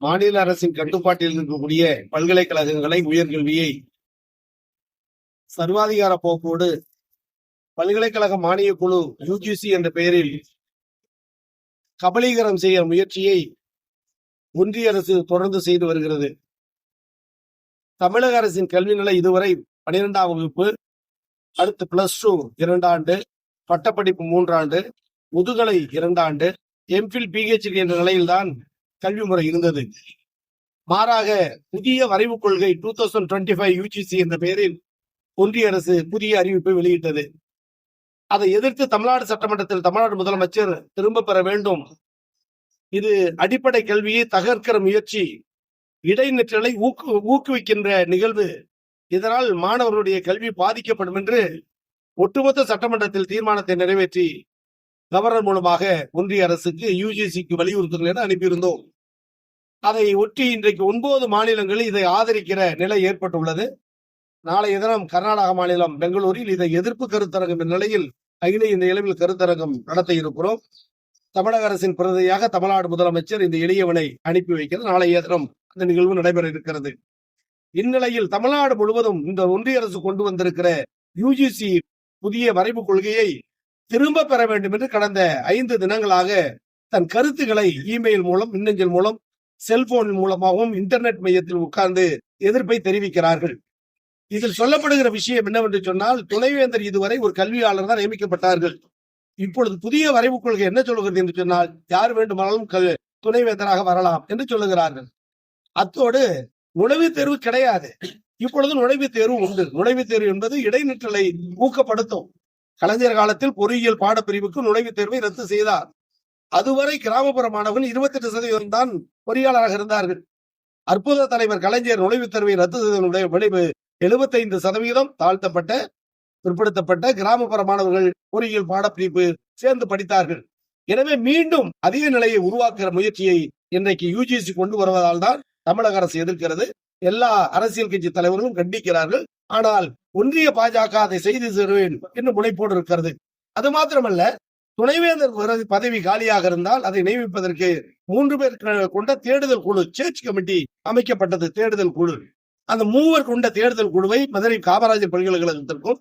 மாநில அரசின் கட்டுப்பாட்டில் இருக்கக்கூடிய பல்கலைக்கழகங்களை உயர்கல்வியை சர்வாதிகார போக்கோடு பல்கலைக்கழக மானியக் குழு யுஜிசி என்ற பெயரில் கபலீகரம் செய்ய முயற்சியை ஒன்றிய அரசு தொடர்ந்து செய்து வருகிறது. தமிழக அரசின் கல்வி நிலை இதுவரை பனிரெண்டாம் வகுப்பு அடுத்து பிளஸ் டூ இரண்டாண்டு பட்டப்படிப்பு மூன்றாண்டு முதுகலை இரண்டாண்டு எம்ஃபில் பிஹெச்டி என்ற நிலையில்தான் கல்வி முறை இருந்தது. மாறாக புதிய வரைவு கொள்கை two thousand twenty five UGC என்ற பெயரில் ஒன்றிய அரசு புதிய அறிவிப்பை வெளியிட்டது. அதை எதிர்த்து தமிழ்நாடு சட்டமன்றத்தில் தமிழ்நாடு முதலமைச்சர் திரும்ப பெற வேண்டும். இது அடிப்படை கல்வியை தகர்க்கிற முயற்சி. இடைநிற்றலை ஊக்கு ஊக்குவிக்கின்ற நிகழ்வு. இதனால் மாணவர்களுடைய கல்வி பாதிக்கப்படும் என்று ஒட்டுமொத்த சட்டமன்றத்தில் தீர்மானத்தை நிறைவேற்றி கவர்னர் மூலமாக ஒன்றிய அரசுக்கு யுஜிசிக்கு வலியுறுத்துங்கள் என அனுப்பியிருந்தோம். அதை ஒட்டி இன்றைக்கு ஒன்பது மாநிலங்களில் இதை ஆதரிக்கிற நிலை ஏற்பட்டுள்ளது. நாளைய தினம் கர்நாடக மாநிலம் பெங்களூரில் இதை எதிர்ப்பு கருத்தரங்கம் என்ற நிலையில் அகில இந்த இளவில் கருத்தரங்கம் நடத்த இருக்கிறோம். தமிழக அரசின் பிரதியாக தமிழ்நாடு முதலமைச்சர் இந்த எளியவனை அனுப்பி வைக்கிறது நாளைய தினம் அந்த நிகழ்வு நடைபெற இருக்கிறது. இந்நிலையில் தமிழ்நாடு முழுவதும் இந்த ஒன்றிய அரசு கொண்டு வந்திருக்கிற யுஜிசி புதிய வரைவு கொள்கையை திரும்ப பெற வேண்டும் என்று கடந்த ஐந்து தினங்களாக தன் கருத்துக்களை இமெயில் மூலம் மின்னஞ்சல் மூலம் செல்போன் மூலமாகவும் இன்டர்நெட் மையத்தில் உட்கார்ந்து எதிர்ப்பை தெரிவிக்கிறார்கள். இதில் சொல்லப்படுகிற விஷயம் என்னவென்று சொன்னால் துணைவேந்தர் இதுவரை ஒரு கல்வியாளர் தான் நியமிக்கப்பட்டார்கள். இப்பொழுது புதிய வரைவு கொள்கை என்ன சொல்கிறது என்று சொன்னால் யார் வேண்டுமானாலும் கல்- துணைவேந்தராக வரலாம் என்று சொல்லுகிறார்கள். அத்தோடு நுழைவுத் தேர்வு கிடையாது. இப்பொழுது நுழைவுத் தேர்வு உண்டு. நுழைவுத் தேர்வு என்பது இடைநிற்றலை ஊக்கப்படுத்தும். கலைஞர் காலத்தில் பொறியியல் பாடப்பிரிவுக்கு நுழைவுத் தேர்வை ரத்து செய்தார். அதுவரை கிராமப்புற மாணவர்கள் இருபத்தி எட்டு சதவீதம் தான் பொறியாளராக இருந்தார்கள். அற்புத தலைவர் கலைஞர் நுழைவுத் தேர்வை ரத்து செய்ததனுடைய விளைவு எழுபத்தைந்து சதவீதம் தாழ்த்தப்பட்ட பிற்படுத்தப்பட்ட கிராமப்புற மாணவர்கள் பொறியியல் பாடப்பிரிப்பு சேர்ந்து படித்தார்கள். எனவே மீண்டும் அதிக நிலையை உருவாக்குகிற முயற்சியை இன்றைக்கு யூஜிசி கொண்டு வருவதால் தான் தமிழக அரசு எதிர்க்கிறது. எல்லா அரசியல் கட்சி தலைவர்களும் கண்டிக்கிறார்கள். ஆனால் ஒன்றிய பாஜக அதை செய்து தருவேன் என்று முனைப்போடு இருக்கிறது. அது மாத்திரமல்ல துணைவேந்தர் பதவி- காலியாக இருந்தால் அதை நியமிப்பதற்கு மூன்று பேர் கொண்ட தேடுதல் குழு சேர்ச் கமிட்டி அமைக்கப்பட்டது தேடுதல் குழு. அந்த மூவர் கொண்ட தேடுதல் குழுவை மதுரை காமராஜர் பல்கலைக்கழகத்திற்கும்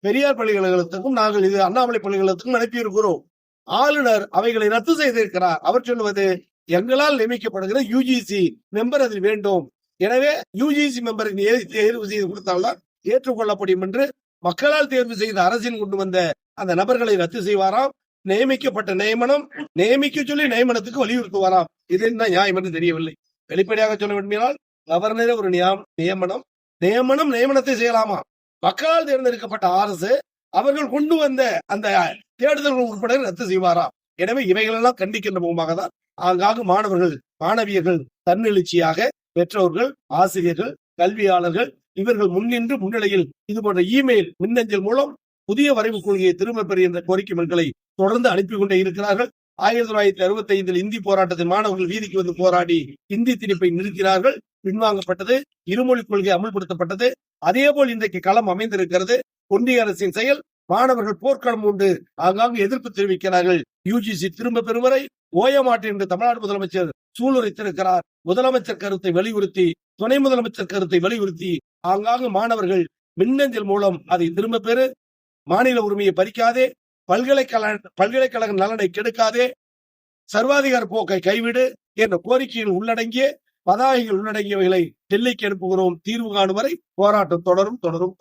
பெரியார் பல்கலைக்கழகத்துக்கும் நாங்கள் இது அண்ணாமலை பல்கலைக்கழகத்துக்கும் அனுப்பியிருக்கிறோம். ஆளுநர் அவைகளை ரத்து செய்திருக்கிறார். அவர் சொல்லுவது எங்களால் நியமிக்கப்படுகிற யுஜிசி மெம்பர் அதில் வேண்டும். எனவே யுஜிசி மெம்பரை தேர்வு செய்து கொடுத்தால்தான் ஏற்றுக்கொள்ளப்படும் என்று மக்களால் தேர்வு செய்த அரசின் கொண்டு வந்த அந்த நபர்களை ரத்து செய்வாராம். நியமிக்கப்பட்ட நியமனம் நியமிக்க சொல்லி நியமனத்துக்கு வலியுறுத்துவாராம். இது என்ன நியாயம் என்று தெரியவில்லை. வெளிப்படையாக சொல்ல வேண்டுமானால் கவர்னரே ஒரு நியமனம் நியமனம் நியமனத்தை செய்யலாமா? மக்களால் தேர்ந்தெடுக்கப்பட்ட அரசு அவர்கள் கொண்டு வந்த அந்த தேடுதல் உட்பட ரத்து செய்வாராம். எனவே இவைகளெல்லாம் கண்டிக்கின்ற முகமாக தான் ஆங்காங்கு மாணவர்கள் மாணவியர்கள் தன்னெழுச்சியாக பெற்றோர்கள் ஆசிரியர்கள் கல்வியாளர்கள் இவர்கள் முன்னின்று முன்னிலையில் இது போன்ற இமெயில் மின்னஞ்சல் மூலம் புதிய வரைவு கொள்கையை திரும்ப என்ற கோரிக்கை மனுக்களை தொடர்ந்து அனுப்பி கொண்டே இருக்கிறார்கள். ஆயிரத்தி தொள்ளாயிரத்தி அறுபத்தி ஐந்தில் இந்தி போராட்டத்தில் மாணவர்கள் வீதிக்கு வந்து போராடி இந்தி திணிப்பை நிறுத்தினார்கள். பின்வாங்கப்பட்டது இருமொழிக் கொள்கை அமல்படுத்தப்பட்டது. அதேபோல் இன்றைக்கு களம் அமைந்திருக்கிறது. ஒன்றிய அரசின் செயல் மாணவர்கள் போர்க்களம் உண்டு ஆங்காங்கு எதிர்ப்பு தெரிவிக்கிறார்கள். யுஜிசி திரும்ப பெறும் வரை ஓய மாட்டேன் என்று தமிழ்நாடு முதலமைச்சர் சூளுரைத்திருக்கிறார். முதலமைச்சர் கருத்தை வலியுறுத்தி துணை முதலமைச்சர் கருத்தை வலியுறுத்தி ஆங்காங்கு மாணவர்கள் மின்னஞ்சல் மூலம் அதை திரும்ப பெறு மாநில உரிமையை பறிக்காதே பல்கலைக்கழக பல்கலைக்கழக நலனை கெடுக்காதே சர்வாதிகார போக்கை கைவிடு என்ற கோரிக்கைகள் உள்ளடங்கிய பதாகைகள் உள்ளடங்கியவைகளை டெல்லிக்கு அனுப்புகிறோம். தீர்வு காணும் வரை போராட்டம் தொடரும் தொடரும்.